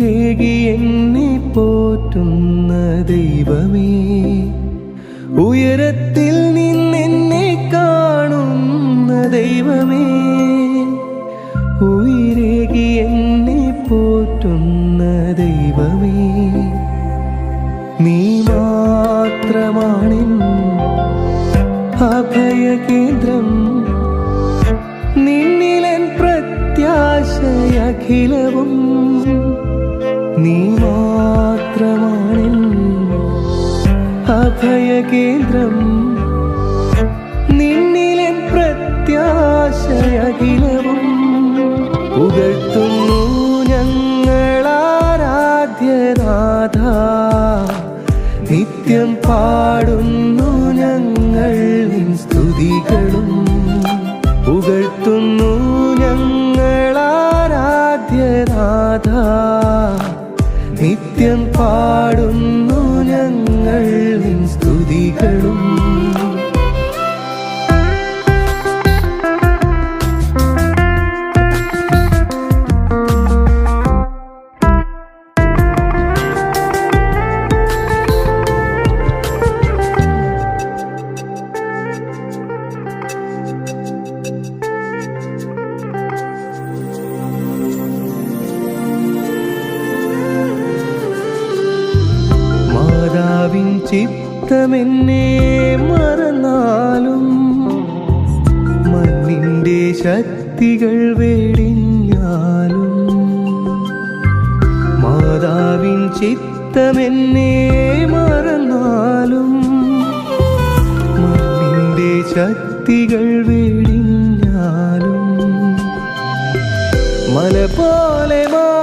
ഉയരേകി എന്നെ പോറ്റുന്ന ദൈവമേ ഉയരത്തിൽ നിന്നെന്നെ കാണുന്ന ദൈവമേ ഉയരേകി എന്നെ പോറ്റുന്ന ദൈവമേ നീ മാത്രമാണിൻ അഭയകേന്ദ്രം. നിന്നിലൻ പ്രത്യാശയഖിലവും അഭയകേന്ദ്രം നിന്നിലൻ പ്രത്യാശയഖിലവും പുകഴ്ത്തുന്നു ഞങ്ങളാരാധ്യനാഥ. നിത്യം പാടുന്നു സ്തുതികളും മാതാവിൻ ചിത്തമെന്നെ മറന്നാലും മണ്ണിന്റെ ശക്തികൾ വേടിഞ്ഞാലും മാതാവിൻ ചിത്തമെന്നെ മറന്നാലും മണ്ണിന്റെ ശക്തികൾ വേടിഞ്ഞാലും മല പോലെ മാറാത്ത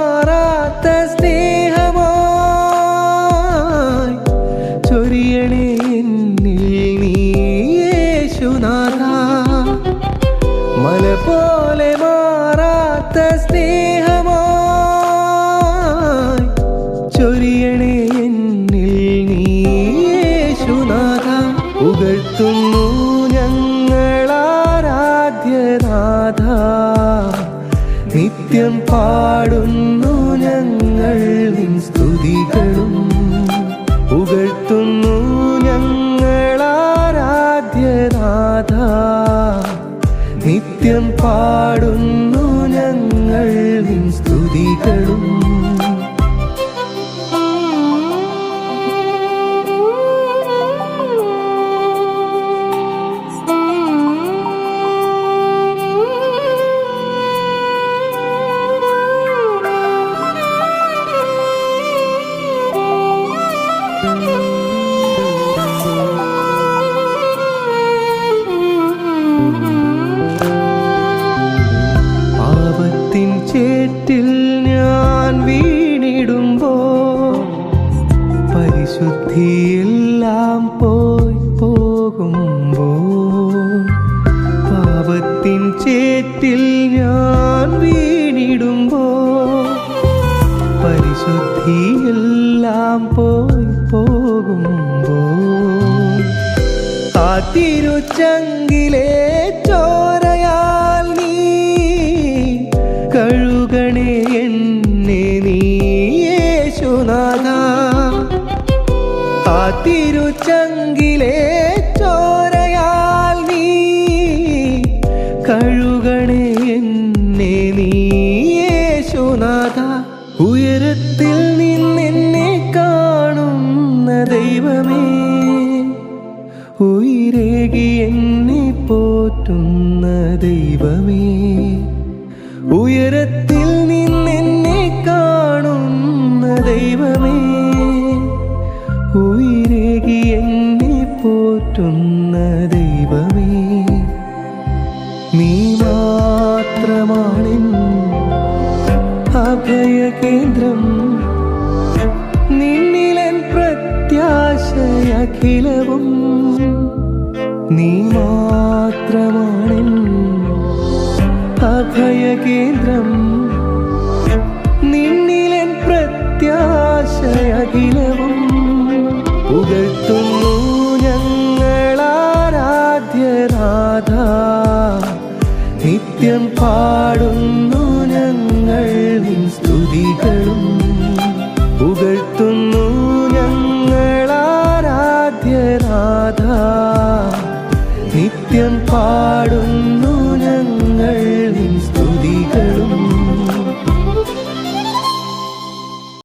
പുകഴ്ത്തുന്നു ഞങ്ങളാരാധ്യനാഥ. നിത്യം പാടുന്നു ഞാൻ വീണിടുമ്പോ പരിശുദ്ധിയെല്ലാം പോയി പോകുമ്പോ ആ തിരുച്ചങ്കിലെ ചോരയാൽ നീ കഴുകണേ എന്നെ നീ യേശുനാഥ. ആ ഉയരത്തിൽ നിന്നെന്നെ കാണുന്ന ദൈവമേ ഉയരേകി എന്നെ പോറ്റുന്ന ദൈവമേ ഉയരത്തിൽ നിന്നെന്നെ കാണുന്ന ദൈവമേ ഉയരേകി എന്നെ പോറ്റുന്ന ദൈവമേ. നീ മാത്രമാണെൻ അഭയകേന്ദ്രം നിന്നിലൻ പ്രത്യാശയഖിലവും നീ മാത്രമാണെൻ അഭയകേന്ദ്രം നിന്നിലൻ പ്രത്യാശയഖിലവും പുകഴ്ത്തുന്നു ഞങ്ങളാരാധ്യരാധ നിത്യം പാടുന്നു നിത്യരാധ നിത്യം പാടുന്നു.